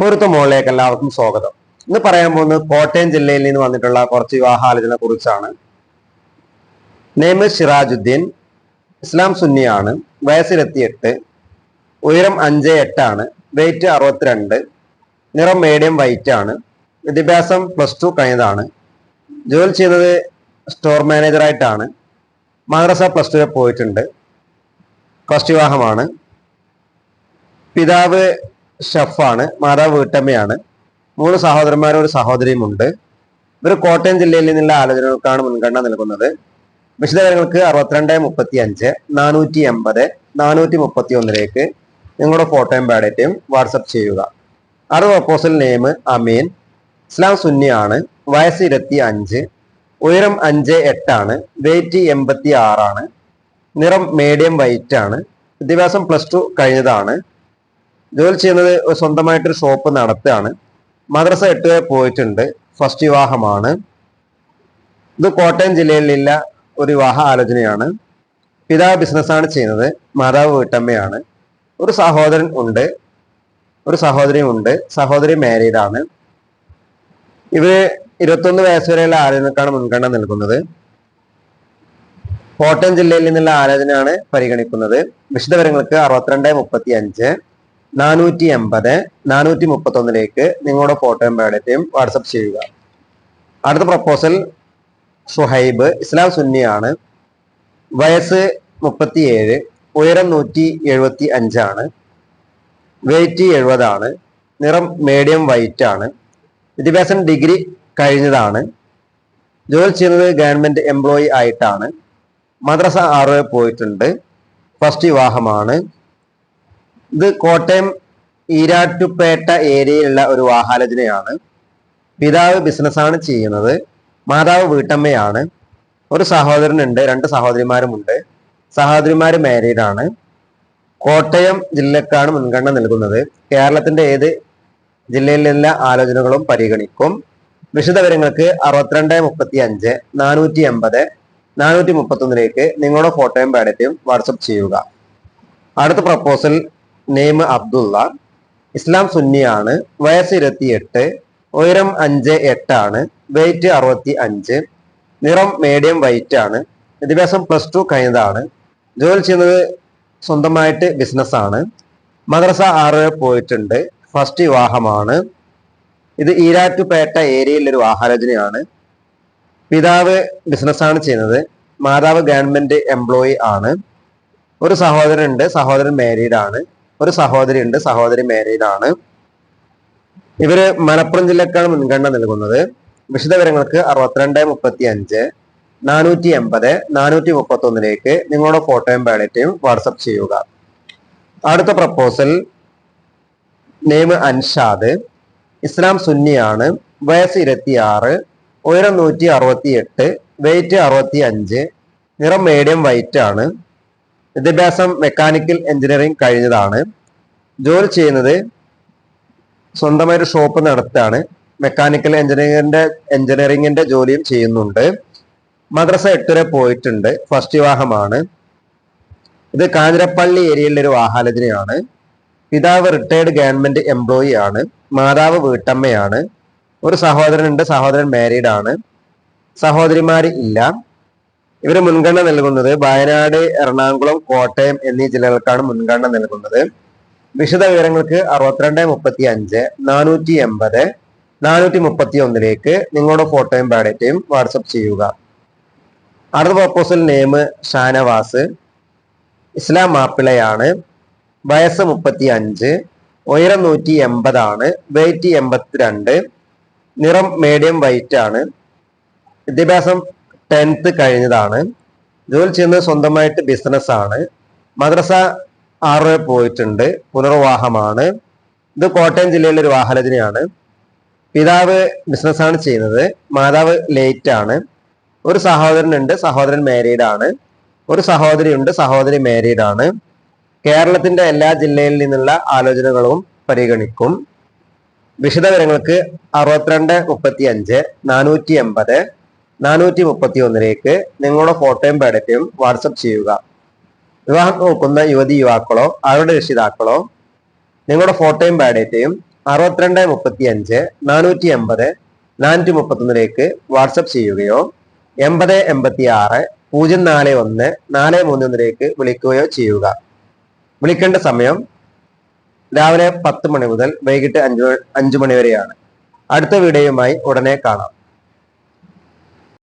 പൊരുത്ത മോളിലേക്ക് എല്ലാവർക്കും സ്വാഗതം. ഇന്ന് പറയാൻ പോകുന്നത് കോട്ടയം ജില്ലയിൽ നിന്ന് വന്നിട്ടുള്ള കുറച്ച് വിവാഹാലോചന കുറിച്ചാണ്. നെയ്മ് സിറാജുദ്ദീൻ ഇസ്ലാം സുന്നിയാണ് വയസ്സിലെത്തിയെട്ട് ഉയരം അഞ്ച് എട്ടാണ് വെയിറ്റ് അറുപത്തിരണ്ട് നിറം മീഡിയം വൈറ്റ് ആണ് വിദ്യാഭ്യാസം പ്ലസ് ടു കഴിഞ്ഞതാണ് ജോലി ചെയ്യുന്നത് സ്റ്റോർ മാനേജറായിട്ടാണ് മദ്രസ പ്ലസ് ടു പോയിട്ടുണ്ട് ഫസ്റ്റ് വിവാഹമാണ് പിതാവ് ഷെഫാണ് മാതാവ് വീട്ടമ്മയാണ്. മൂന്ന് സഹോദരന്മാരും ഒരു സഹോദരിയുമുണ്ട് ഇവർ കോട്ടയം ജില്ലയിൽ നിന്നുള്ള ആലോചനകൾക്കാണ് മുൻഗണന നൽകുന്നത്. വിശദവിവരങ്ങൾക്ക് അറുപത്തിരണ്ട് മുപ്പത്തി അഞ്ച് നാനൂറ്റി എൺപത് നാനൂറ്റി മുപ്പത്തി ഒന്നിലേക്ക് നിങ്ങളുടെ ഫോട്ടോയും ബാഡേറ്റയും വാട്സപ്പ് ചെയ്യുക. അത് പ്രപ്പോസൽ നെയിം അമീൻ. ഇസ്ലാം സുന്നിയാണ് വയസ്സ് ഇരുപത്തി അഞ്ച് ഉയരം അഞ്ച് എട്ടാണ് വെയിറ്റ് എൺപത്തി ആറാണ് നിറം മീഡിയം വൈറ്റ് ആണ്. വിദ്യാഭ്യാസം പ്ലസ് ടു കഴിഞ്ഞതാണ്. ജോലി ചെയ്യുന്നത് സ്വന്തമായിട്ടൊരു ഷോപ്പ് നടത്തുകയാണ്. മദ്രസ എട്ട് വരെ പോയിട്ടുണ്ട്. ഫസ്റ്റ് വിവാഹമാണ്. ഇത് കോട്ടയം ജില്ലയിലുള്ള ഒരു വിവാഹ ആലോചനയാണ്. പിതാവ് ബിസിനസ്സാണ് ചെയ്യുന്നത്. മാതാവ് വീട്ടമ്മയാണ്. ഒരു സഹോദരൻ ഉണ്ട്. ഒരു സഹോദരിയും ഉണ്ട്. സഹോദരി മാരീഡ് ആണ്. ഇവർ ഇരുപത്തൊന്ന് വയസ്സ് വരെയുള്ള ആലോചനക്കാണ് മുൻഗണന നൽകുന്നത്. കോട്ടയം ജില്ലയിൽ നിന്നുള്ള ആലോചനയാണ് പരിഗണിക്കുന്നത്. വിശദവിവരങ്ങൾക്ക് അറുപത്തിരണ്ട് മുപ്പത്തി അഞ്ച് നാനൂറ്റി എൺപത് നാനൂറ്റി മുപ്പത്തൊന്നിലേക്ക് നിങ്ങളുടെ ഫോട്ടോയും ബയോഡേറ്റയും വാട്സപ്പ് ചെയ്യുക. അടുത്ത പ്രപ്പോസൽ ഷുഹൈബ് ഇസ്ലാം സുന്നിയാണ് വയസ്സ് മുപ്പത്തിയേഴ് ഉയരം നൂറ്റി എഴുപത്തി അഞ്ചാണ് വെയിറ്റ് എഴുപതാണ്. നിറം മീഡിയം വൈറ്റ് ആണ്. വിദ്യാഭ്യാസം ഡിഗ്രി കഴിഞ്ഞതാണ്. ജോലി ചെയ്യുന്നത് ഗവൺമെന്റ് എംപ്ലോയി ആയിട്ടാണ്. മദ്രസ ആറ് പോയിട്ടുണ്ട്. ഫസ്റ്റ് വിവാഹമാണ്. ഇത് കോട്ടയം ഈരാട്ടുപേട്ട ഏരിയയിലുള്ള ഒരു വാഹാലജനയാണ് പിതാവ് ബിസിനസ്സാണ് ചെയ്യുന്നത്. മാതാവ് വീട്ടമ്മയാണ്. ഒരു സഹോദരനുണ്ട് രണ്ട് സഹോദരിമാരുമുണ്ട്. സഹോദരിമാർ മാരീഡ് ആണ് കോട്ടയം ജില്ലക്കാണ് മുൻഗണന നൽകുന്നത്. കേരളത്തിന്റെ ഏത് ജില്ലയിലുള്ള ആലോചനകളും പരിഗണിക്കും. വിശദവിവരങ്ങൾക്ക് അറുപത്തിരണ്ട് മുപ്പത്തി അഞ്ച് നാനൂറ്റി എൺപത് നാനൂറ്റി മുപ്പത്തി ഒന്നിലേക്ക് നിങ്ങളുടെ ഫോട്ടോയും ബാഡറ്റും വാട്സപ്പ് ചെയ്യുക. അടുത്ത പ്രപ്പോസൽ നെയിം അബ്ദുള്ള. ഇസ്ലാം സുന്നിയാണ്. വയസ്സ് ഇരുപത്തിയെട്ട് ഉയരം അഞ്ച് എട്ടാണ് വെയിറ്റ് അറുപത്തി അഞ്ച് നിറം മീഡിയം വൈറ്റ് ആണ്. വിദ്യാഭ്യാസം പ്ലസ് ടു കഴിഞ്ഞതാണ്. ജോലി ചെയ്യുന്നത് സ്വന്തമായിട്ട് ബിസിനസ് ആണ്. മദ്രസ ആറ് പോയിട്ടുണ്ട്. ഫസ്റ്റ് വിവാഹമാണ്. ഇത് ഈരാറ്റുപേട്ട ഏരിയയിൽ ഒരു വാഹാലോചനയാണ് പിതാവ് ബിസിനസ്സാണ് ചെയ്യുന്നത്. മാതാവ് ഗവൺമെന്റ് എംപ്ലോയി ആണ്. ഒരു സഹോദരൻ ഉണ്ട് സഹോദരൻ മാരീഡ് ആണ്. ഒരു സഹോദരി ഉണ്ട് സഹോദരി മാരീഡ് ആണ്. ഇവർ മലപ്പുറം ജില്ലക്കാണ് മുൻഗണന നൽകുന്നത്. വിശദവിവരങ്ങൾക്ക് അറുപത്തിരണ്ട് മുപ്പത്തി അഞ്ച് നാനൂറ്റി എൺപത് നാനൂറ്റി മുപ്പത്തി ഒന്നിലേക്ക് നിങ്ങളുടെ ഫോട്ടോയും ബയോഡേറ്റയും വാട്സപ്പ് ചെയ്യുക. അടുത്ത പ്രപ്പോസൽ നെയ്മ് അൻഷാദ് ഇസ്ലാം സുന്നിയാണ് വയസ്സ് ഇരുപത്തിയാറ് ഉയരം നൂറ്റി അറുപത്തി എട്ട് വെയിറ്റ് അറുപത്തി അഞ്ച് നിറം മീഡിയം വൈറ്റ് ആണ്. വിദ്യാഭ്യാസം മെക്കാനിക്കൽ എഞ്ചിനീയറിംഗ് കഴിഞ്ഞതാണ്. ജോലി ചെയ്യുന്നത് സ്വന്തമായിട്ട് ഷോപ്പ് നടത്താണ്. മെക്കാനിക്കൽ എഞ്ചിനീയറിംഗിന്റെ എഞ്ചിനീയറിംഗിന്റെ ജോലിയും ചെയ്യുന്നുണ്ട്. മദ്രസ എട്ടുവരെ പോയിട്ടുണ്ട്. ഫസ്റ്റ് വിവാഹമാണ്. ഇത് കാഞ്ഞിരപ്പള്ളി ഏരിയയിലെ ഒരു വാഹാലോചനയാണ് പിതാവ് റിട്ടയർഡ് ഗവൺമെന്റ് എംപ്ലോയി ആണ്. മാതാവ് വീട്ടമ്മയാണ്. ഒരു സഹോദരനുണ്ട്. സഹോദരൻ മാരീഡ് ആണ്. സഹോദരിമാര് ഇല്ല. ഇവർ മുൻഗണന നൽകുന്നത് വയനാട് എറണാകുളം കോട്ടയം എന്നീ ജില്ലകൾക്കാണ് മുൻഗണന നൽകുന്നത്. വിശദ വിവരങ്ങൾക്ക് അറുപത്തിരണ്ട് മുപ്പത്തി അഞ്ച് നാനൂറ്റി എൺപത് നാനൂറ്റി മുപ്പത്തി ഒന്നിലേക്ക് നിങ്ങളുടെ ഫോട്ടോയും ബാഡേറ്റയും വാട്സപ്പ് ചെയ്യുക. അടുത്ത പ്രപ്പോസൽ നെയിം ഷാനവാസ്. ഇസ്ലാം മാപ്പിളയാണ്. വയസ്സ് മുപ്പത്തി അഞ്ച് ഉയരം നൂറ്റി എൺപതാണ് വെയിറ്റ് എൺപത്തിരണ്ട് നിറം മീഡിയം വൈറ്റ് ആണ്. വിദ്യാഭ്യാസം ടെൻത്ത് കഴിഞ്ഞതാണ്. ജോലി ചെയ്യുന്നത് സ്വന്തമായിട്ട് ബിസിനസ് ആണ്. മദ്രസ ആറ് പോയിട്ടുണ്ട്. പുനർവാഹമാണ് ഇത് കോട്ടയം ജില്ലയിലെ ഒരു വാഹനജനയാണ് പിതാവ് ബിസിനസ്സാണ് ചെയ്യുന്നത്. മാതാവ് ലേറ്റ് ആണ്. ഒരു സഹോദരനുണ്ട് സഹോദരൻ മാരീഡ് ആണ്. ഒരു സഹോദരിയുണ്ട് സഹോദരി മാരീഡ് ആണ്. കേരളത്തിന്റെ എല്ലാ ജില്ലയിൽ നിന്നുള്ള ആലോചനകളും പരിഗണിക്കും. വിശദവിവരങ്ങൾക്ക് അറുപത്തിരണ്ട് മുപ്പത്തി അഞ്ച് നാനൂറ്റി എൺപത് നാനൂറ്റി മുപ്പത്തി ഒന്നിലേക്ക് നിങ്ങളുടെ ഫോട്ടോയും ബയോഡേറ്റയും വാട്സപ്പ് ചെയ്യുക. വിവാഹം നോക്കുന്ന യുവതി യുവാക്കളോ അവരുടെ രക്ഷിതാക്കളോ നിങ്ങളുടെ ഫോട്ടോയും ബയോഡേറ്റയും അറുപത്തിരണ്ട് മുപ്പത്തി അഞ്ച് നാനൂറ്റി എൺപത് നാനൂറ്റി മുപ്പത്തൊന്നിലേക്ക് വാട്സപ്പ് ചെയ്യുകയോ എൺപത് എൺപത്തി ആറ് പൂജ്യം നാല് ഒന്ന് നാല് മൂന്ന് ഒന്നിലേക്ക് വിളിക്കുകയോ ചെയ്യുക. വിളിക്കേണ്ട സമയം രാവിലെ പത്ത് മണി മുതൽ വൈകിട്ട് അഞ്ചു അഞ്ചു മണി വരെയാണ്. അടുത്ത വീഡിയോയുമായി ഉടനെ കാണാം.